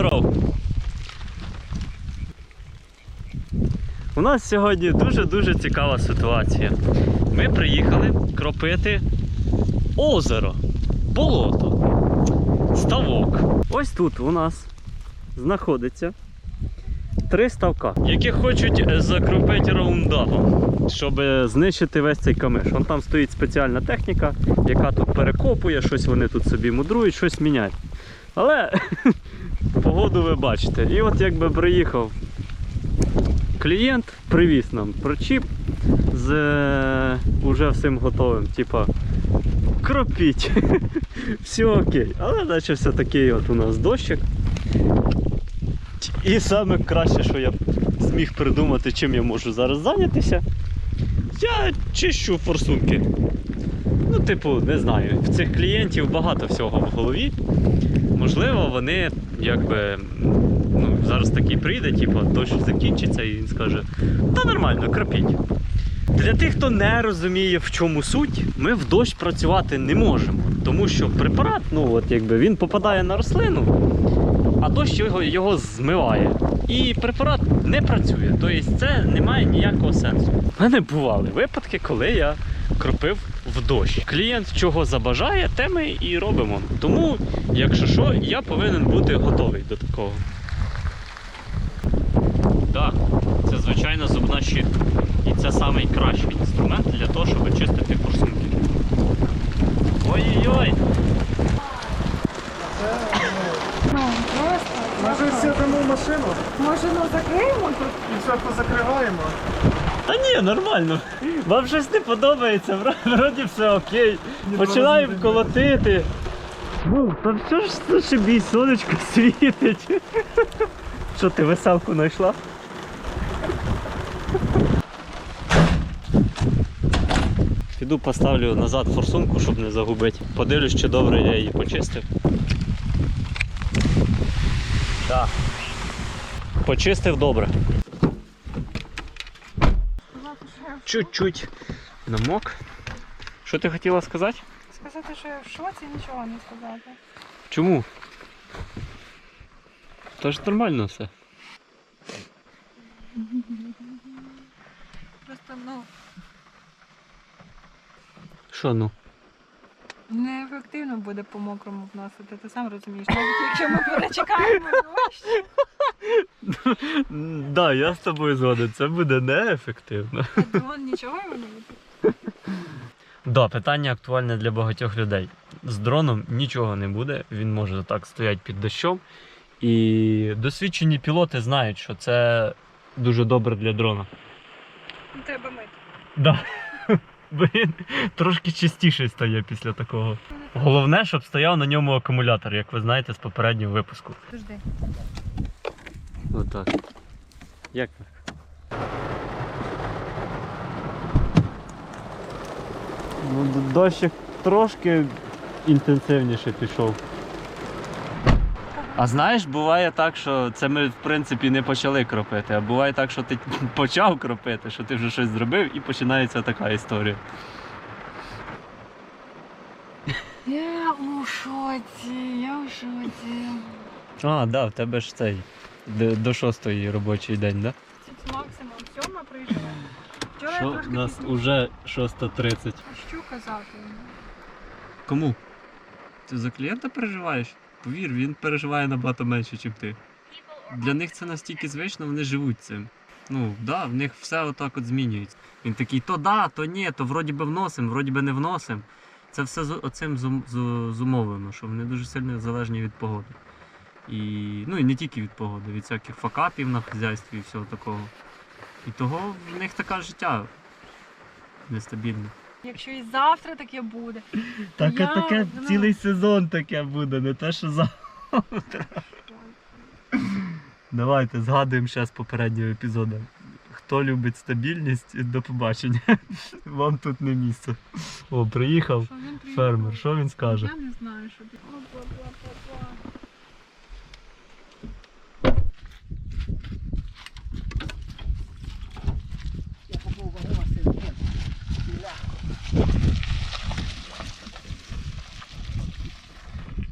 здоров. У нас сьогодні дуже-дуже цікава ситуація. Ми приїхали кропити озеро, болото, ставок. Ось тут у нас знаходиться три ставка, які хочуть закропити раундапом, щоб знищити весь цей камиш. Вон там стоїть спеціальна техніка, яка тут перекопує, щось вони тут собі мудрують, щось міняють. Але погоду ви бачите. І от якби приїхав клієнт, привіз нам причіп з е, уже всім готовим. Типа, кропіть. Все окей. Але наче все такий от у нас дощик. І саме краще, що я зміг придумати, чим я можу зараз зайнятися. Я чищу форсунки. Ну, типу, не знаю, в цих клієнтів багато всього в голові. Можливо, вони якби. Ну, зараз такий прийде, типу, дощ закінчиться і він скаже, та нормально, кропіть. Для тих, хто не розуміє, в чому суть, ми в дощ працювати не можемо. Тому що препарат, ну от якби він попадає на рослину, а дощ його, його змиває. І препарат не працює. Тобто це не має ніякого сенсу. У мене бували випадки, коли я кропив в дощ. Клієнт чого забажає, те ми і робимо. Тому, якщо що, я повинен бути готовий до такого. Так, це звичайно зубна щітка. І це найкращий інструмент для того, щоб чистити форсунки. Ой-ой-ой! Ну, просто. Може сядемо в машину Може, ну закриємо тут? і все позакриваємо. Та ні, нормально. Вам щось не подобається, вро- вроді все окей. Починаємо колотити. Ну, та все ж зашибісь, сонечко світить. Що ти веселку знайшла? Піду поставлю назад форсунку, щоб не загубити. Подивлюсь, чи добре я її почистив. Так. Почистив добре. Чуть-чуть намок. Що ти хотіла сказати? Сказати, що я в шоці, нічого не сказати. Чому? Та ж нормально все. Просто, ну, Що ну? Неефективно буде по мокрому вносити, ти сам розумієш. Навіть якщо ми перечекаємо дощ. М, Да, я з тобою згоден, це буде неефективно. а дрон нічого йому не буде. Да, питання актуальне для багатьох людей. З дроном нічого не буде, він може так стояти під дощом. І досвідчені пілоти знають, що це дуже добре для дрона. Треба мити. Да. Бо він трошки чистіший стає після такого. Головне, щоб стояв на ньому акумулятор, як ви знаєте з попереднього випуску. Подожди. Отак. Як так? Ну, дощик трошки інтенсивніше пішов. А знаєш, буває так, що це ми в принципі не почали кропити, а буває так, що ти почав кропити, що ти вже щось зробив і починається така історія. Я у шоці, я у шоці. А, так, да, в тебе ж цей до, до шостої робочий день, так? Це максимум сьома прийшла. Вчора я Що трошки у нас пізніше. уже 6.30. Що казати? Кому? Ти за клієнта переживаєш? Повір, він переживає набагато менше, ніж ти. Для них це настільки звично, вони живуть цим. Ну, да, в них все отак от змінюється. Він такий, то да, то ні, то вроді би вносим, вроді би не вносим. Це все оцим зум- зу- зумовлено, що вони дуже сильно залежні від погоди. І, ну і не тільки від погоди, від всяких факапів на хазяйстві і всього такого. І того в них таке життя нестабільне. Якщо і завтра таке буде. Так, Я, таке ну- цілий сезон таке буде, не те, що завтра. Давайте згадуємо ще з попереднього епізоду. Хто любить стабільність, до побачення. Вам тут не місце. О, приїхав приїхав? фермер. Що він скаже? Я не знаю, що ти. Опа-па-па-па.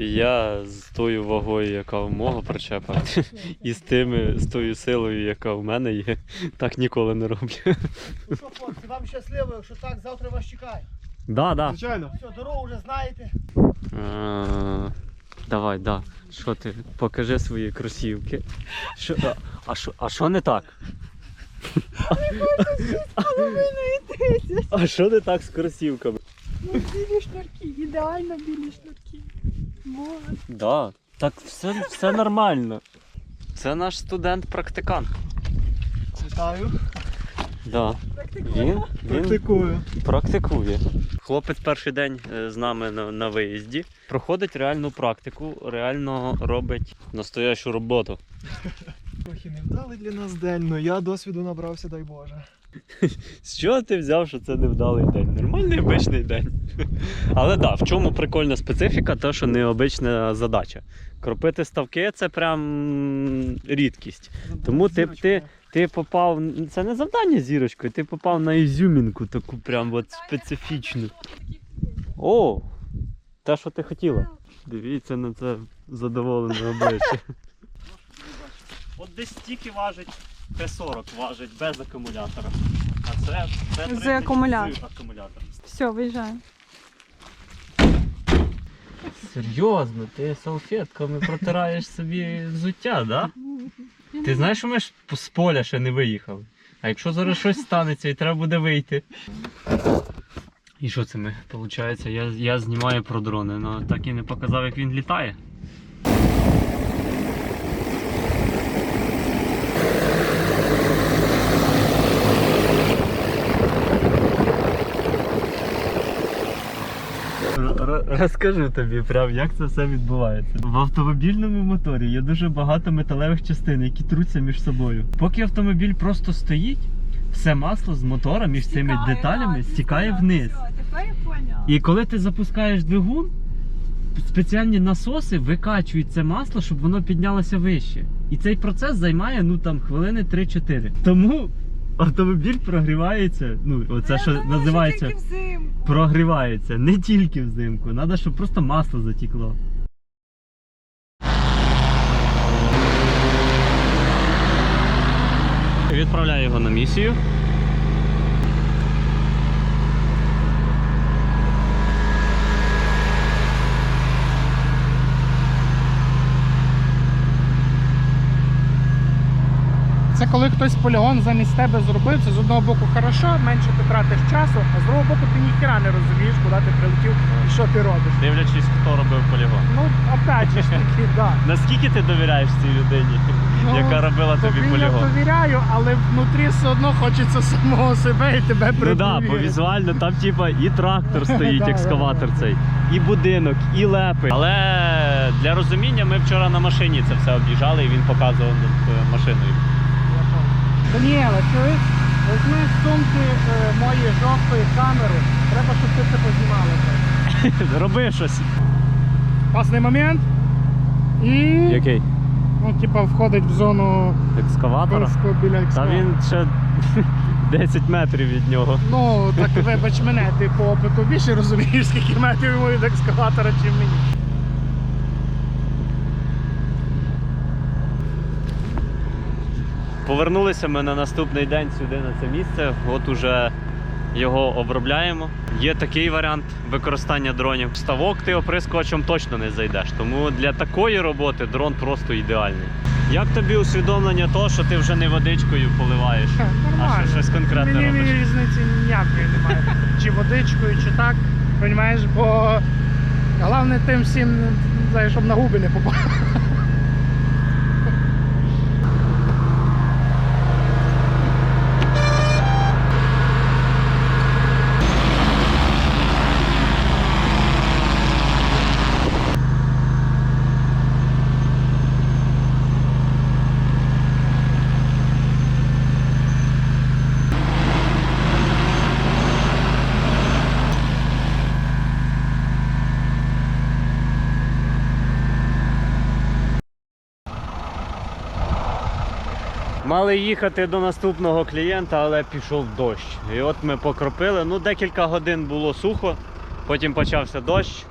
Я з тою вагою, яка в мого причепа, і з тими, з тою силою, яка в мене є, так ніколи не роблю. Ну що, хлопці, вам щасливо, якщо так, завтра вас чекає. Да, да. Звичайно. Все, дорогу вже знаєте. А, Давай, да. Що ти? Покажи свої кросівки. Що, а, а, що, а що не так? А що не так з кросівками? Ну, білі шнурки, ідеально білі шнурки. Боже. Да, так все, все нормально. Це наш студент-практикант. Вітаю. Да. Він, він Практикую. практикує. Хлопець перший день е, з нами на, на виїзді. Проходить реальну практику, реально робить настоящу роботу. Трохи невдалий для нас день, але я досвіду набрався, дай Боже. З чого ти взяв, що це невдалий день? Нормальний обичний день. Але так, да, в чому прикольна специфіка, те, що необична задача. Кропити ставки це прям рідкість. Тому ти, ти, ти попав. Це не завдання зірочкою, ти попав на ізюмінку таку прям от специфічну. О! Те, що ти хотіла. Дивіться на це задоволене обличчя. От десь стільки важить Т-40 важить без акумулятора. А це, З акумулятора. з акумулятором. Все, виїжджаємо. Серйозно, ти салфетками протираєш собі взуття, да? Ти знаєш, що ми ж з поля ще не виїхали. А якщо зараз щось станеться і треба буде вийти. І що це ми? Получається, я, я знімаю про дрони, але так і не показав, як він літає. Розкажу тобі, прям як це все відбувається. В автомобільному моторі є дуже багато металевих частин, які труться між собою. Поки автомобіль просто стоїть, все масло з мотора між цими Стікає, деталями так, стікає все, вниз. все, Тепер я поняла. І коли ти запускаєш двигун, спеціальні насоси викачують це масло, щоб воно піднялося вище. І цей процес займає ну там хвилини 3-4. Тому автомобіль прогрівається. Ну, оце Я що думала, називається взимку. Прогрівається не тільки взимку, треба, щоб просто масло затікло. Відправляю його на місію. Коли хтось полігон замість тебе зробив, це з одного боку хорошо, менше ти тратиш часу, а з другого боку ти ніхіра не розумієш, куди ти прилетів і що ти робиш. Дивлячись, хто робив полігон. Ну, опять же ж таки, да. Наскільки ти довіряєш цій людині, Ну, яка робила тобі Тобі я довіряю, але внутрі все одно хочеться самого себе і тебе Ну так, да, бо візуально там типа і трактор стоїть, екскаватор цей, і будинок, і лепи. Але для розуміння ми вчора на машині це все об'їжджали і він показував е, машиною. Даніела, чуєш? Візьми з сумки е, мої жовтої камеру. Треба, щоб ти це познімала. Роби щось. Пасний момент. І Який? ну, типа, входить в зону Екскаватора? Курського біля Та він ще 10 метрів від нього. Ну, так вибач мене, ти по опиту більше розумієш, скільки метрів йому від екскаватора, чим мені. Повернулися ми на наступний день сюди на це місце. От уже його обробляємо. Є такий варіант використання дронів. Ставок ти оприскувачем точно не зайдеш. Тому для такої роботи дрон просто ідеальний. Як тобі усвідомлення того, що ти вже не водичкою поливаєш, Ха, а що щось конкретне мені, робиш? мені різниці ніякої немає. Чи водичкою, чи так. Розумієш, бо головне тим всім, знаєш, щоб на губи не попав. Мали їхати до наступного клієнта, але пішов дощ. І от ми покропили. Ну, декілька годин було сухо, потім почався дощ.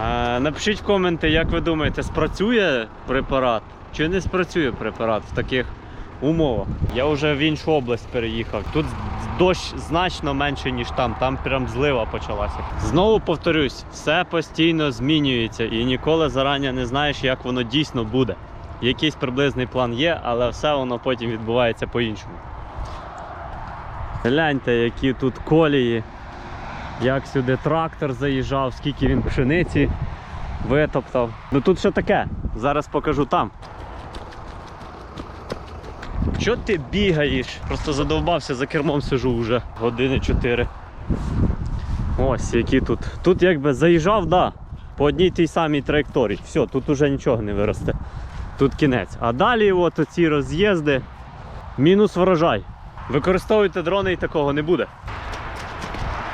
Е, Напишіть в коменти, як ви думаєте, спрацює препарат чи не спрацює препарат в таких умовах. Я вже в іншу область переїхав. Тут дощ значно менше, ніж там. Там прям злива почалася. Знову повторюсь, все постійно змінюється і ніколи зарані не знаєш, як воно дійсно буде. Якийсь приблизний план є, але все воно потім відбувається по-іншому. Гляньте, які тут колії, як сюди трактор заїжджав, скільки він пшениці витоптав. Ну тут ще таке. Зараз покажу там. Що ти бігаєш? Просто задовбався за кермом сижу вже години 4. Ось які тут. Тут якби заїжджав, да, по одній тій самій траєкторії. Все, тут уже нічого не виросте. Тут кінець. А далі от оці роз'їзди. Мінус врожай. Використовуйте дрони і такого не буде.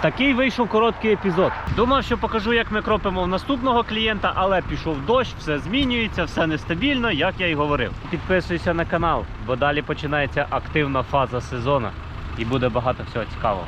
Такий вийшов короткий епізод. Думав, що покажу, як ми кропимо в наступного клієнта, але пішов дощ, все змінюється, все нестабільно, як я й говорив. Підписуйся на канал, бо далі починається активна фаза сезону і буде багато всього цікавого.